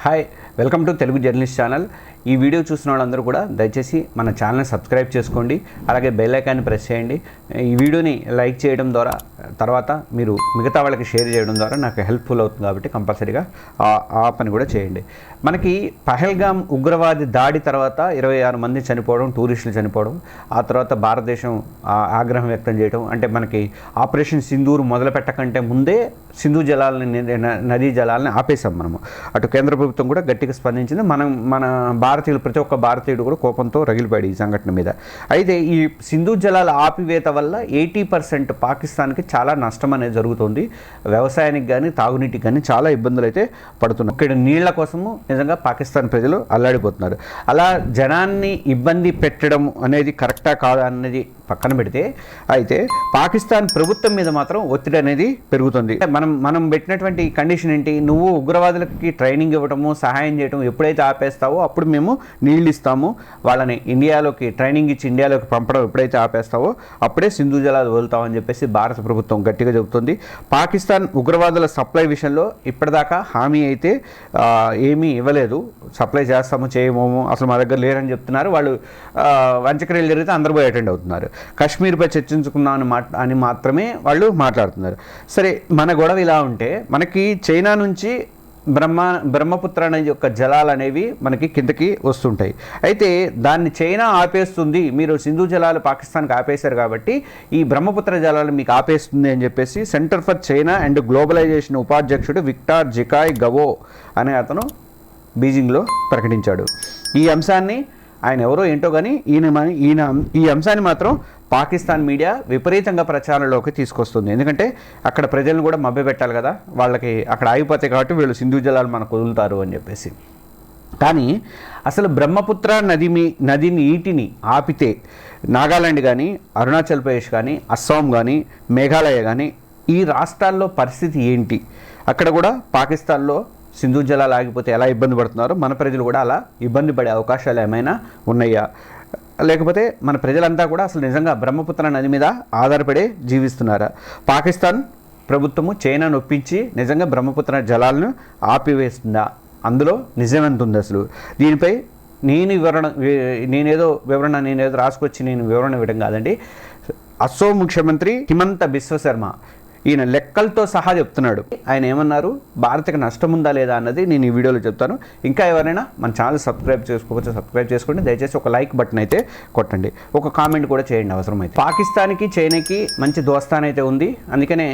Hi. Welcome to Telugu journalist channel. ఈ video చూసిన వాళ్ళందరూ కూడా దయచేసి మన ఛానల్ని సబ్స్క్రైబ్ చేసుకోండి. అలాగే బెల్ ఐకాన్ని ప్రెస్ చేయండి. ఈ వీడియోని లైక్ చేయడం ద్వారా తర్వాత మీరు మిగతా వాళ్ళకి షేర్ చేయడం ద్వారా నాకు హెల్ప్ఫుల్ అవుతుంది కాబట్టి కంపల్సరీగా ఆ- పని కూడా చేయండి. మనకి పహల్గాం ఉగ్రవాది దాడి తర్వాత ఇరవై ఆరు మంది చనిపోవడం టూరిస్టులు చనిపోవడం ఆ తర్వాత భారతదేశం ఆగ్రహం వ్యక్తం చేయడం అంటే మనకి ఆపరేషన్ సింధూరు మొదలు పెట్టకంటే ముందే సింధు జలాలని నదీ జలాలని ఆపేశాం మనము. అటు కేంద్ర ప్రభుత్వం కూడా గట్టిగా స్పందించింది. మనం మన భారతీయులు ప్రతి ఒక్క భారతీయుడు కూడా కోపంతో రగిలిపాడు ఈ సంఘటన మీద. అయితే ఈ సింధు జలాల ఆపివేత వల్ల ఎయిటీ పర్సెంట్ పాకిస్తాన్కి చాలా నష్టం అనేది జరుగుతుంది. వ్యవసాయానికి కానీ తాగునీటికి కానీ చాలా ఇబ్బందులు అయితే పడుతున్నాయి. ఇక్కడ నీళ్ళ కోసము నిజంగా పాకిస్తాన్ ప్రజలు అల్లాడిపోతున్నారు. అలా జనాన్ని ఇబ్బంది పెట్టడం అనేది కరెక్టా కాదా అనేది పక్కన పెడితే అయితే పాకిస్తాన్ ప్రభుత్వం మీద మాత్రం ఒత్తిడి అనేది పెరుగుతుంది. మనం మనం పెట్టినటువంటి కండిషన్ ఏంటి? నువ్వు ఉగ్రవాదులకి ట్రైనింగ్ ఇవ్వడము సహాయం చేయడం ఎప్పుడైతే ఆపేస్తావో అప్పుడు మేము నీళ్ళు ఇస్తాము వాళ్ళని ఇండియాలోకి ట్రైనింగ్ ఇచ్చి ఇండియాలోకి పంపడం ఎప్పుడైతే ఆపేస్తావో అప్పుడే సింధు జలాలు వదులుతామని చెప్పేసి భారత ప్రభుత్వం గట్టిగా చెబుతుంది. పాకిస్తాన్ ఉగ్రవాదుల సప్లై విషయంలో ఇప్పటిదాకా హామీ అయితే ఏమీ ఇవ్వలేదు. సప్లై చేస్తాము చేయమోము అసలు మా దగ్గర లేరని చెప్తున్నారు. వాళ్ళు వంచక్రియలు జరిగితే అందరూ పోయి అటెండ్ అవుతున్నారు. కాశ్మీర్పై చర్చించుకున్నాం అని మాట్ అని మాత్రమే వాళ్ళు మాట్లాడుతున్నారు. సరే మన గొడవ ఇలా ఉంటే మనకి చైనా నుంచి బ్రహ్మ బ్రహ్మపుత్ర నది యొక్క జలాలు అనేవి మనకి కిందకి వస్తుంటాయి. అయితే దాన్ని చైనా ఆపేస్తుంది. మీరు సింధు జలాలు పాకిస్తాన్కి ఆపేశారు కాబట్టి ఈ బ్రహ్మపుత్ర జలాలు మీకు ఆపేస్తుంది అని చెప్పేసి Centre for China and Globalization ఉపాధ్యక్షుడు విక్టార్ జికాయ్ గవో అనే అతను బీజింగ్లో ప్రకటించాడు. ఈ అంశాన్ని ఆయన ఎవరో ఏంటో కానీ ఈయన ఈయన ఈ అంశాన్ని మాత్రం పాకిస్తాన్ మీడియా విపరీతంగా ప్రచారంలోకి తీసుకొస్తుంది. ఎందుకంటే అక్కడ ప్రజలను కూడా మభ్యపెట్టాలి కదా. వాళ్ళకి అక్కడ ఆగిపోతాయి కాబట్టి వీళ్ళు సింధు జలాలు మనకు వదులుతారు అని చెప్పేసి. కానీ అసలు బ్రహ్మపుత్ర నది మీ నది నీటిని ఆపితే నాగాలాండ్ కానీ అరుణాచల్ ప్రదేశ్ కానీ అస్సాం కానీ మేఘాలయ కానీ ఈ రాష్ట్రాల్లో పరిస్థితి ఏంటి? అక్కడ కూడా పాకిస్తాన్లో సింధు జలాలు ఆగిపోతే ఎలా ఇబ్బంది పడుతున్నారో? మన ప్రజలు కూడా అలా ఇబ్బంది పడే అవకాశాలు ఏమైనా ఉన్నాయా? లేకపోతే మన ప్రజలంతా కూడా అసలు నిజంగా బ్రహ్మపుత్ర నది మీద ఆధారపడే జీవిస్తున్నారా? పాకిస్తాన్ ప్రభుత్వము చైనా నొప్పించి నిజంగా బ్రహ్మపుత్ర జలాలను ఆపివేస్తుందా? అందులో నిజమెంత ఉంది అసలు? దీనిపై నేను వివరణ నేనేదో వివరణ నేనేదో రాసుకొచ్చి నేను వివరణ ఇవ్వడం కాదండి. అస్సోం ముఖ్యమంత్రి హిమంత బిశ్వశర్మ ఈయన లెక్కలతో సహా చెప్తున్నాడు. ఆయన ఏమన్నారు? భారత్కి నష్టం ఉందా లేదా అన్నది నేను ఈ వీడియోలో చెప్తాను. ఇంకా ఎవరైనా మన ఛానల్ సబ్స్క్రైబ్ చేసుకోవచ్చు సబ్స్క్రైబ్ చేసుకోండి. దయచేసి ఒక లైక్ బటన్ అయితే కొట్టండి. ఒక కామెంట్ కూడా చేయండి అవసరమైతే. పాకిస్తాన్కి చైనాకి మంచి దోస్తాన్ అయితే ఉంది. అందుకనే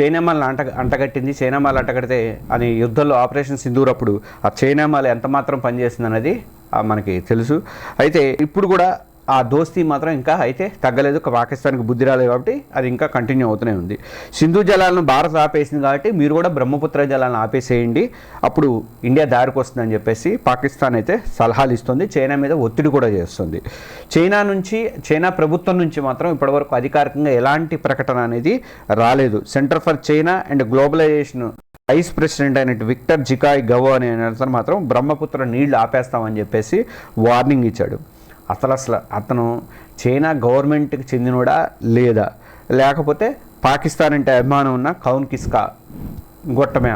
చైనా మాలను అంట అంటగట్టింది. చైనా మాలు అంటగడితే అని యుద్ధంలో ఆపరేషన్ సింధూర్ అప్పుడు ఆ చైనా మాల ఎంత మాత్రం పనిచేస్తుంది అన్నది మనకి తెలుసు. అయితే ఇప్పుడు కూడా ఆ దోస్తీ మాత్రం ఇంకా అయితే తగ్గలేదు. పాకిస్తాన్కి బుద్ధి రాలేదు కాబట్టి అది ఇంకా కంటిన్యూ అవుతూనే ఉంది. సింధు జలాలను భారత్ ఆపేసింది కాబట్టి మీరు కూడా బ్రహ్మపుత్ర జలాలను ఆపేసేయండి. అప్పుడు ఇండియా దారికి వస్తుందని చెప్పేసి పాకిస్తాన్ అయితే సలహాలు ఇస్తుంది. చైనా మీద ఒత్తిడి కూడా చేస్తుంది. చైనా నుంచి చైనా ప్రభుత్వం నుంచి మాత్రం ఇప్పటివరకు అధికారికంగా ఎలాంటి ప్రకటన అనేది రాలేదు. Centre for China and Globalization vice president అయిన విక్టర్ జికాయ్ గవో అనే మాత్రం బ్రహ్మపుత్ర నీళ్ళు ఆపేస్తామని చెప్పేసి వార్నింగ్ ఇచ్చాడు. అసలు అసలు అతను చైనా గవర్నమెంట్కి చెందినోడా లేదా? లేకపోతే పాకిస్తాన్ అంటే అభిమానం ఉన్న కౌన్ కిస్కా గొట్టమే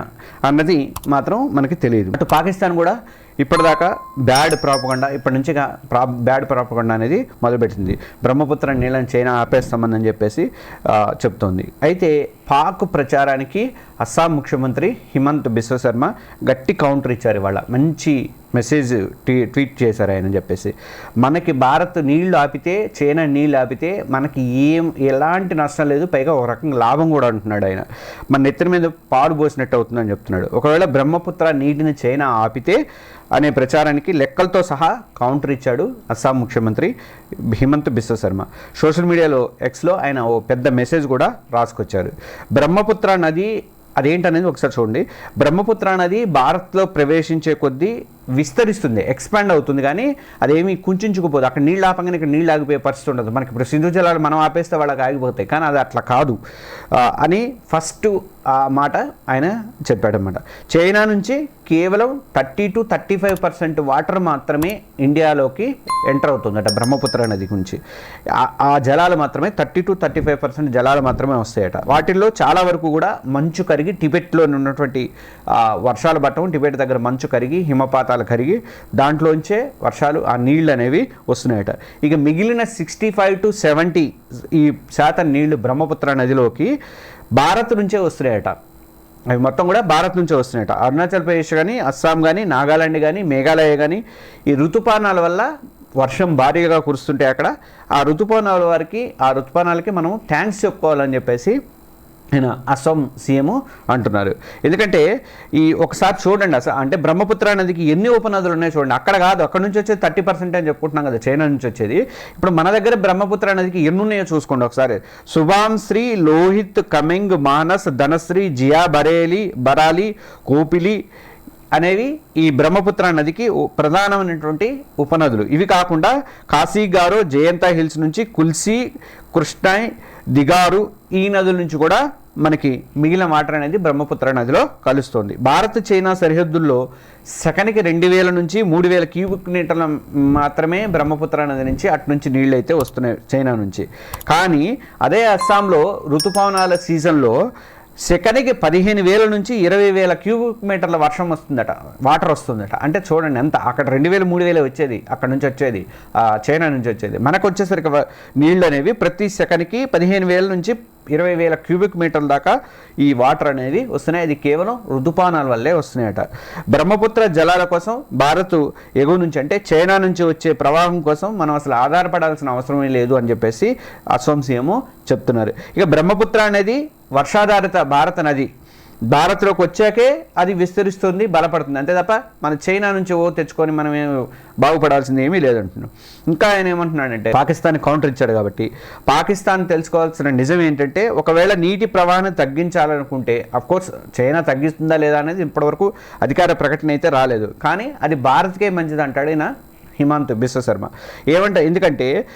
అన్నది మాత్రం మనకి తెలియదు. అటు పాకిస్తాన్ కూడా ఇప్పటిదాకా బ్యాడ్ ప్రాపగండా ఇప్పటి నుంచి ప్రా బ్యాడ్ ప్రాపగండా అనేది మొదలుపెట్టింది. బ్రహ్మపుత్ర నీళ్ళని చైనా ఆపేస్తామని చెప్పేసి చెప్తోంది. అయితే పాక్ ప్రచారానికి అస్సాం ముఖ్యమంత్రి హిమంత్ బిశ్వ శర్మ గట్టి కౌంటర్ ఇచ్చారు ఇవాళ. మంచి మెసేజ్ ట్వీ ట్వీట్ చేశారు ఆయన చెప్పేసి. మనకి భారత్ నీళ్ళు ఆపితే చైనా నీళ్ళు ఆపితే మనకి ఏం ఎలాంటి నష్టం లేదు పైగా ఒక రకంగా లాభం కూడా అంటున్నాడు ఆయన. మన నెత్తిన మీద పాడు పోసినట్టు అవుతుందని చెప్తున్నాడు. ఒకవేళ బ్రహ్మపుత్ర నీటిని చైనా ఆపితే అనే ప్రచారానికి లెక్కలతో సహా కౌంటర్ ఇచ్చాడు అస్సాం ముఖ్యమంత్రి హిమంత్ బిశ్వ శర్మ. సోషల్ మీడియాలో ఎక్స్లో ఆయన ఓ పెద్ద మెసేజ్ కూడా రాసుకొచ్చారు. బ్రహ్మపుత్ర నది అదేంటనేది ఒకసారి చూడండి. బ్రహ్మపుత్ర నది భారత్లో ప్రవేశించే కొద్దీ విస్తరిస్తుంది ఎక్స్పాండ్ అవుతుంది కానీ అదేమి కుంచుకుపోదు అక్కడ నీళ్ళు ఆపంగానే ఇక్కడ నీళ్ళు ఆగిపోయే పరిస్థితి ఉండదు. మనకి ఇప్పుడు సింధు జలాలు మనం ఆపేస్తే వాళ్ళకి ఆగిపోతాయి కానీ అది అట్లా కాదు. అని ఫస్ట్ ఆ మాట ఆయన చెప్పాడనమాట చైనా నుంచి కేవలం thirty to thirty five percent water మాత్రమే ఇండియాలోకి ఎంటర్ అవుతుందట బ్రహ్మపుత్ర నది నుంచి. ఆ- జలాలు మాత్రమే thirty to thirty five percent జలాలు మాత్రమే వస్తాయట. వాటిల్లో చాలా వరకు కూడా మంచు కరిగి టిబెట్లో ఉన్నటువంటి వర్షాలు పట్టడం టిబెట్ దగ్గర మంచు కరిగి హిమపాతాలు కరిగి దాంట్లోంచే వర్షాలు ఆ నీళ్ళు అనేవి వస్తున్నాయట. ఇక మిగిలిన సిక్స్టీ ఫైవ్ టు సెవెంటీ ఈ శాతం నీళ్ళు బ్రహ్మపుత్ర నదిలోకి భారత్ నుంచే వస్తున్నాయట. అవి మొత్తం కూడా భారత్ నుంచే వస్తున్నాయట. అరుణాచల్ ప్రదేశ్ కానీ అస్సాం కానీ నాగాలాండ్ కానీ మేఘాలయ కానీ ఈ ఋతుపానాల వల్ల వర్షం భారీగా కురుస్తుంటే అక్కడ ఆ ఋతుపవనాల వారికి ఆ ఋతుపవనాలకి మనం థ్యాంక్స్ చెప్పుకోవాలని చెప్పేసి ఆయన అస్సాం సీఎం అంటున్నారు. ఎందుకంటే ఈ ఒకసారి చూడండి అసలు అంటే బ్రహ్మపుత్ర నదికి ఎన్ని ఉపనదులు ఉన్నాయి చూడండి. అక్కడ కాదు అక్కడ నుంచి వచ్చేది థర్టీ పర్సెంట్ అని చెప్పుకుంటున్నాం కదా చైనా నుంచి వచ్చేది. ఇప్పుడు మన దగ్గర బ్రహ్మపుత్ర నదికి ఎన్ని ఉన్నాయో చూసుకోండి ఒకసారి. శుభాంశ్రీ లోహిత్ కమింగ్ మానస్ ధనశ్రీ జియా బరేలి బరాలి కోపిలి అనేవి ఈ బ్రహ్మపుత్ర నదికి ప్రధానమైనటువంటి ఉపనదులు. ఇవి కాకుండా కాశీగారు జయంత హిల్స్ నుంచి కుల్సి కృష్ణాయ్ దిగారు ఈ నదుల నుంచి కూడా మనకి మిగిలిన వాటర్ అనేది బ్రహ్మపుత్ర నదిలో కలుస్తుంది. భారత్ చైనా సరిహద్దుల్లో సెకనికి రెండు వేల నుంచి మూడు వేల క్యూబిక్ మీటర్ల మాత్రమే బ్రహ్మపుత్ర నది నుంచి అటు నుంచి నీళ్ళు అయితే వస్తున్నాయి చైనా నుంచి. కానీ అదే అస్సాంలో ఋతుపవనాల సీజన్లో సెకనికి పదిహేను వేల నుంచి ఇరవై వేల క్యూబిక్ మీటర్ల వర్షం వస్తుందట వాటర్ వస్తుందట. అంటే చూడండి ఎంత అక్కడ రెండు వేలు మూడు వేలు వచ్చేది అక్కడ నుంచి వచ్చేది చైనా నుంచి వచ్చేది. మనకు వచ్చేసరికి నీళ్ళు అనేవి ప్రతి సెకనికి పదిహేను వేల నుంచి ఇరవై వేల క్యూబిక్ మీటర్ల దాకా ఈ వాటర్ అనేది వస్తున్నాయి. అది కేవలం ఋతుపానాల వల్లే వస్తున్నాయట. బ్రహ్మపుత్ర జలాల కోసం భారత్ ఎగువ నుంచి అంటే చైనా నుంచి వచ్చే ప్రవాహం కోసం మనం అసలు ఆధారపడాల్సిన అవసరమే లేదు అని చెప్పేసి అసోంసీయము సీఎం చెప్తున్నారు. ఇక బ్రహ్మపుత్ర అనేది వర్షాధారిత భారత నది భారత్లోకి వచ్చాకే అది విస్తరిస్తుంది బలపడుతుంది. అంతే తప్ప మన చైనా నుంచి ఓ తెచ్చుకొని మనం బాగుపడాల్సింది ఏమీ లేదంటున్నాం ఇంకా ఆయన ఏమంటున్నాడంటే పాకిస్తాన్ కౌంటర్ ఇచ్చాడు కాబట్టి పాకిస్తాన్ తెలుసుకోవాల్సిన నిజం ఏంటంటే ఒకవేళ నీటి ప్రవాహాన్ని తగ్గించాలనుకుంటే కోర్స్ చైనా తగ్గిస్తుందా లేదా అనేది ఇప్పటివరకు అధికార ప్రకటన అయితే రాలేదు. కానీ అది భారత్కే మంచిది అంటాడు ఈయన హిమాంత్ బిశ్వశర్మ. శర్మ ఎందుకంటే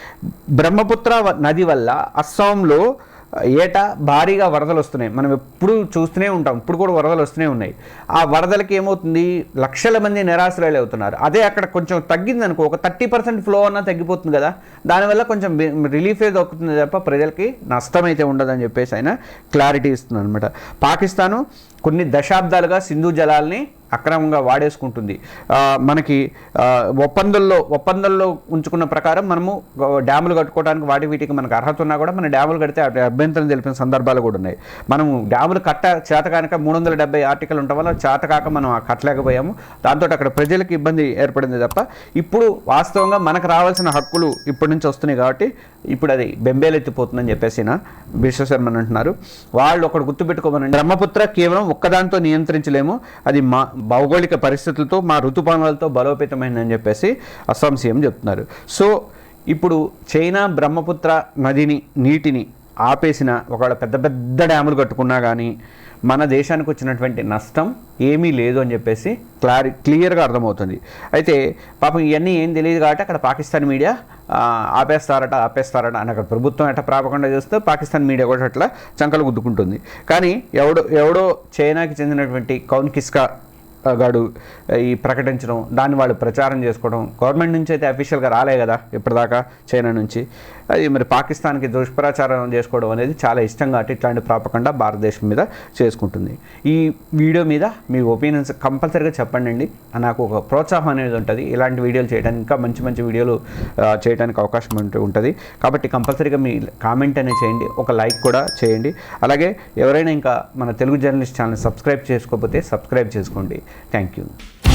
బ్రహ్మపుత్ర నది వల్ల అస్సాంలో ఏటా భారీగా వరదలు వస్తున్నాయి. మనం ఎప్పుడు చూస్తూనే ఉంటాం. ఇప్పుడు కూడా వరదలు వస్తూనే ఉన్నాయి. ఆ వరదలకి ఏమవుతుంది? లక్షల మంది నిరాశ్రయాలు అవుతున్నారు. అదే అక్కడ కొంచెం తగ్గింది అనుకో. ఒక థర్టీ పర్సెంట్ ఫ్లో అన్నా తగ్గిపోతుంది కదా. దానివల్ల కొంచెం రిలీఫ్ ఏదో దొక్కుతుంది తప్ప ప్రజలకి నష్టం అయితే ఉండదని చెప్పేసి ఆయన క్లారిటీ ఇస్తుంది అనమాట పాకిస్తాను కొన్ని దశాబ్దాలుగా సింధు జలాల్ని అక్రమంగా వాడేసుకుంటుంది. మనకి ఒప్పందంలో ఒప్పందంలో ఉంచుకున్న ప్రకారం మనము డ్యాములు కట్టుకోవడానికి వాటి వీటికి మనకు అర్హత ఉన్నా కూడా మన డ్యాములు కడితే అభ్యంతరం తెలిపిన సందర్భాలు కూడా ఉన్నాయి. మనము డ్యాములు కట్ట చేత కనుక మూడు వందల డెబ్బై ఆర్టికల్ ఉండటం వల్ల చేత కాక మనం కట్టలేకపోయాము. దాంతో అక్కడ ప్రజలకు ఇబ్బంది ఏర్పడింది తప్ప ఇప్పుడు వాస్తవంగా మనకు రావాల్సిన హక్కులు ఇప్పటి నుంచి వస్తున్నాయి కాబట్టి ఇప్పుడు అది బెంబేలెత్తిపోతుందని చెప్పేసి నా విశ్వశర్మన్ అంటున్నారు. వాళ్ళు ఒకటి గుర్తుపెట్టుకోమని బ్రహ్మపుత్ర కేవలం ఒక్కదాంతో నియంత్రించలేము. అది మా భౌగోళిక పరిస్థితులతో మా ఋతుపవనాలతో బలోపేతమైందని చెప్పేసి అస్సాం సీఎం చెప్తున్నారు. సో ఇప్పుడు చైనా బ్రహ్మపుత్ర నదిని నీటిని ఆపేసిన ఒకవేళ పెద్ద పెద్ద డ్యాములు కట్టుకున్నా కానీ మన దేశానికి వచ్చినటువంటి నష్టం ఏమీ లేదు అని చెప్పేసి క్లారి క్లియర్గా అర్థమవుతుంది. అయితే పాపం ఇవన్నీ ఏం తెలియదు కాబట్టి అక్కడ పాకిస్తాన్ మీడియా ఆపేస్తారట ఆపేస్తారట అని అక్కడ ప్రభుత్వం ఎట్లా ప్రాపకుండా చేస్తే పాకిస్తాన్ మీడియా కూడా అట్లా చంకలు గుద్దుకుంటుంది. కానీ ఎవడో ఎవడో చైనాకి చెందినటువంటి కౌన్ కిస్కా గాడు ఈ ప్రకటించడం దాన్ని వాళ్ళు ప్రచారం చేసుకోవడం గవర్నమెంట్ నుంచి అయితే అఫీషియల్గా రాలే కదా ఇప్పటిదాకా చైనా నుంచి. అది మరి పాకిస్తాన్కి దుష్ప్రచారం చేసుకోవడం అనేది చాలా ఇష్టం కాబట్టి ఇట్లాంటి ప్రాపకుండా భారతదేశం మీద చేసుకుంటుంది. ఈ వీడియో మీద మీ ఒపీనియన్స్ కంపల్సరీగా చెప్పండి అండి నాకు ఒక ప్రోత్సాహం అనేది ఉంటుంది. ఇలాంటి వీడియోలు చేయడానికి ఇంకా మంచి మంచి వీడియోలు చేయడానికి అవకాశం ఉంటుంది. కాబట్టి కంపల్సరీగా మీ కామెంట్ అనేది చేయండి. ఒక లైక్ కూడా చేయండి. అలాగే ఎవరైనా ఇంకా మన తెలుగు జర్నలిస్ట్ ఛానల్ సబ్స్క్రైబ్ చేసుకోకపోతే సబ్స్క్రైబ్ చేసుకోండి. Thank you.